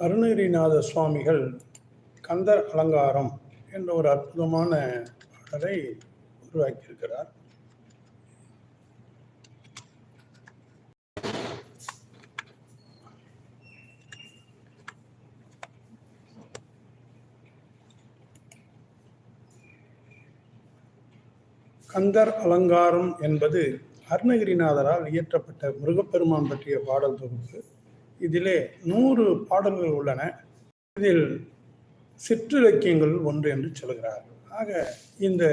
அருணகிரிநாத சுவாமிகள் கந்தர் அலங்காரம் என்ற ஒரு அற்புதமான பாடலை உருவாக்கியிருக்கிறார். கந்தர் அலங்காரம் என்பது அருணகிரிநாதரால் இயற்றப்பட்ட முருகப்பெருமான் பற்றிய பாடல் தொகுப்பு. இதிலே நூறு பாடல்கள் உள்ளன. இதில் சிற்றிலக்கியங்கள் ஒன்று என்று சொல்கிறார். ஆக இந்த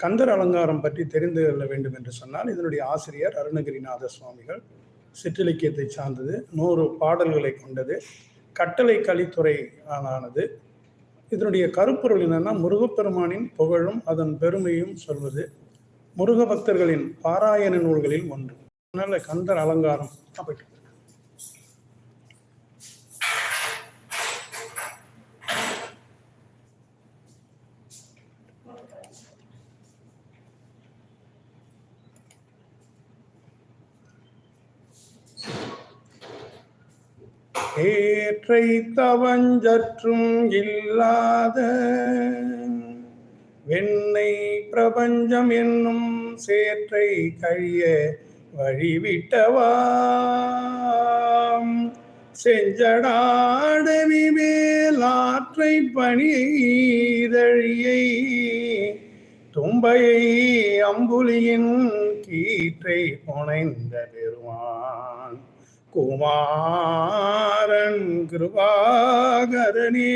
கந்தர் அலங்காரம் பற்றி தெரிந்து கொள்ள வேண்டும் என்று சொன்னால் இதனுடைய ஆசிரியர் அருணகிரிநாத சுவாமிகள் சிற்றிலக்கியத்தை சார்ந்தது நூறு பாடல்களை கொண்டது கட்டளை கலித்துறை ஆனது இதனுடைய கருப்பொருள் என்னன்னா முருகப்பெருமானின் புகழும் அதன் பெருமையும் சொல்வது. முருக பக்தர்களின் பாராயண நூல்களில் ஒன்று. அதனால கந்தர் அலங்காரம் அப்படி ஏற்றை தவஞ்சற்றும் இல்லாத வெண்ணை பிரபஞ்சம் என்னும் சேற்றை கழிய வழிவிட்டவாம் செஞ்சடாடவி மேலாற்றை பணியழியை தும்பையை அம்புலியின் கீற்றை புனைந்த பெருமான். குமாரன் கிருபாகரனே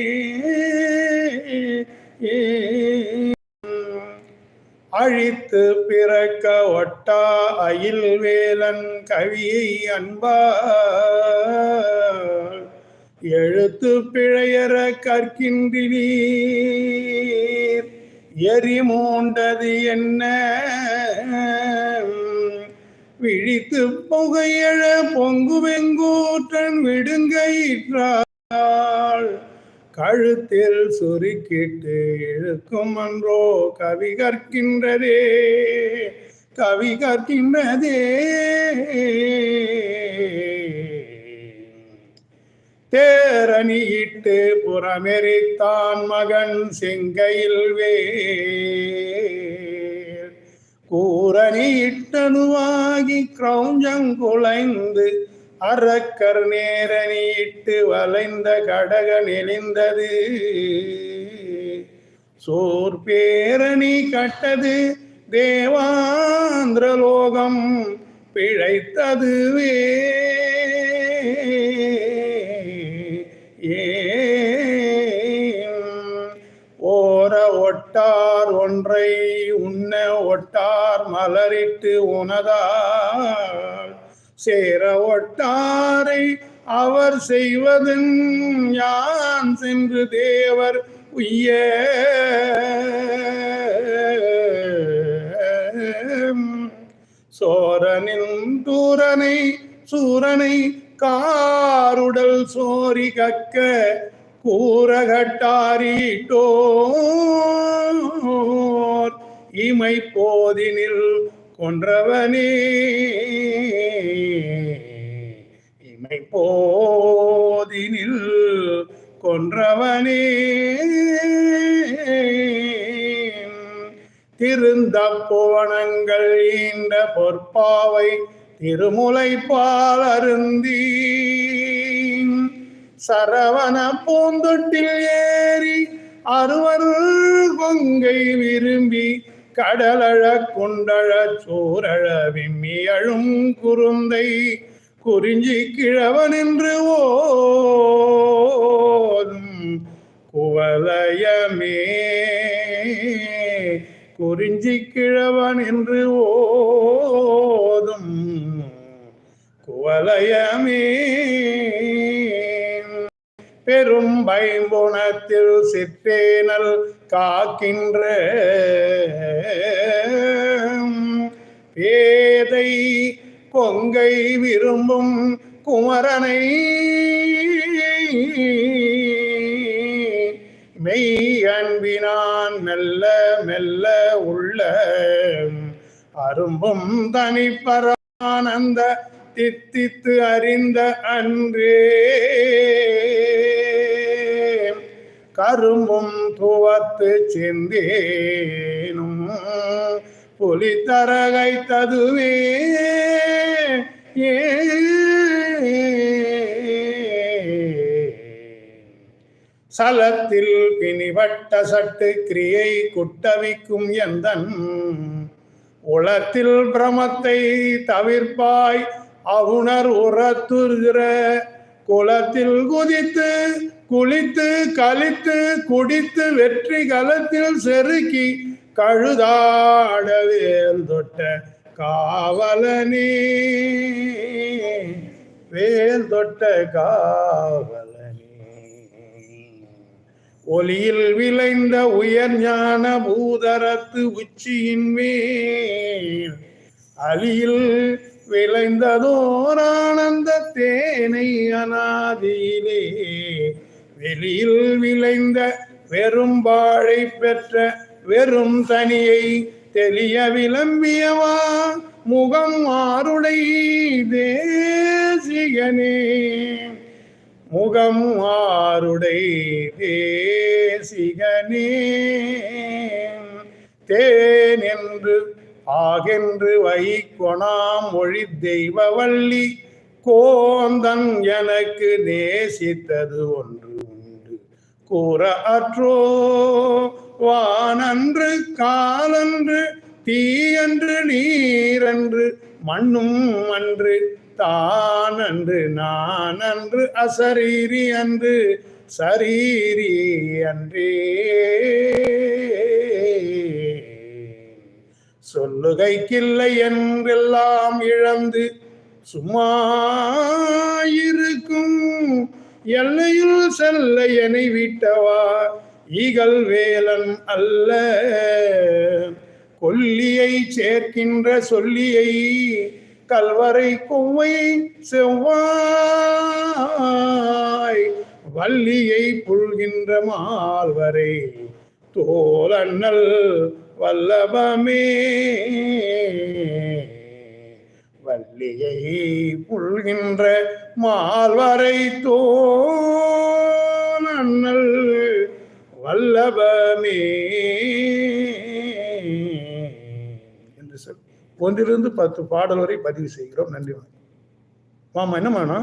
அழித்து பிறக்க ஒட்டா அயில் வேலன் கவியை அன்பா எழுத்து பிழையற கற்கின்றீர். எரிமூண்டது என்ன? விழித்து புகையழ பொங்கு வெங்கூற்றன் விடுங்கையிற்றாள். கழுத்தில் சுருக்கிட்டு இழுக்கும் அன்றோ கவி கற்கின்றதே கவி கற்கின்றதே. தேரணியிட்டு புறமெறித்தான் மகன் செங்கையில் வே கூரணி இட்டனுவாகி கிரௌஞ்சங்குலைந்து அறக்கர் நேரணியிட்டு வளைந்த கடக நெளிந்தது. சோர் பேரணி கட்டது தேவாந்திரலோகம் பிழைத்ததுவே. ஓர ஒட்டார் ஒன்றை ஒட்டார் மலரிட்டு உனதால். சேர ஒட்டாரை அவர் செய்வதன் யான் சென்று தேவர் உய்ய. சோரனின் தூரனை சூரனை காருடல் சோரி கக்க கூறகட்டாரிட்டோ. இமை போதினில் கொன்றவனே. இமை போதினில் கொன்றவனே. திருந்த புவனங்கள் ஈண்ட பொற்பாவை திருமுலைப்பால் அருந்தி சரவண பூந்தொட்டில் ஏறி அறுவர் கொங்கை விரும்பி கடலழ கொண்டழ சோரழ விம்மியழும் குருந்தை குறிஞ்சி கிழவன் என்று ஓதும் குவலயமே. குறிஞ்சி கிழவன் என்று ஓதும் குவலயமே. பெரும் பைம்புணத்தில் சிற்றேனல் காக்கின்ற பேதை கொங்கை விரும்பும் குமரனை மெய் அன்பினான் மெல்ல மெல்ல உள்ள அரும்பும் தனிப்பரானந்த தித்தித்து அறிந்த அன்றே. கரும்பும் துவத்து செந்தேனும் புலித்தரகை ததுவே சலத்தில் பிணிவட்ட சட்டு கிரியை குட்டவிக்கும் எந்தன் உளத்தில் பிரமத்தை தவிர்ப்பாய் அவுணர் உரத்துகிற குளத்தில் குதித்து குளித்து கழித்து குடித்து வெற்றி கலத்தில் செருக்கி கழுதாடவேல் தொட்ட காவலனே. வேல் தொட்ட காவலனே. ஒளியில் விளைந்த உயர் ஞான பூதரத்து உச்சியின் மேல் அலியில் விளைந்ததோர் ஆனந்த தேனை அனாதியிலே. வெளியில் விளைந்த வெறும் வாழை பெற்ற வெறும் தனியை தெளிய விளம்பியவா? முகம் ஆருடை தேசிகனே. முகம் ஆருடை தேசிகனே. தேன் என்று ஆகென்று வைக்கொணாம் மொழி தெய்வவள்ளி கோந்தன் எனக்கு நேசித்தது ஒன்று. கூற அற்றோ வானன்று காலன்று தீயன்று நீரன்று மண்ணும் அன்று தான் அன்று நான் அன்று அசரீரி அன்று சரீரி அன்றே. சொல்லுகைக்கில்லை என்றெல்லாம் இழந்து சும்மா இருக்கும் எல்லையில் செல்ல என்னை விட்டவா? ஈகல் வேலன் அல்ல. கொல்லியை சேர்க்கின்ற சொல்லியை கல்வரை கொவ்வை செவ்வாய். வள்ளியை புல்கின்ற மால்வரை தோலண்ணல் வல்லபமே. வள்ளியை புல்கின்ற மால்வரை தோணல் வல்லபமே என்று சொல் ஒன்றிலிருந்து பத்து பாடல் வரை பதிவு செய்கிறோம். நன்றி வணக்கம். மாமா என்ன வேணும்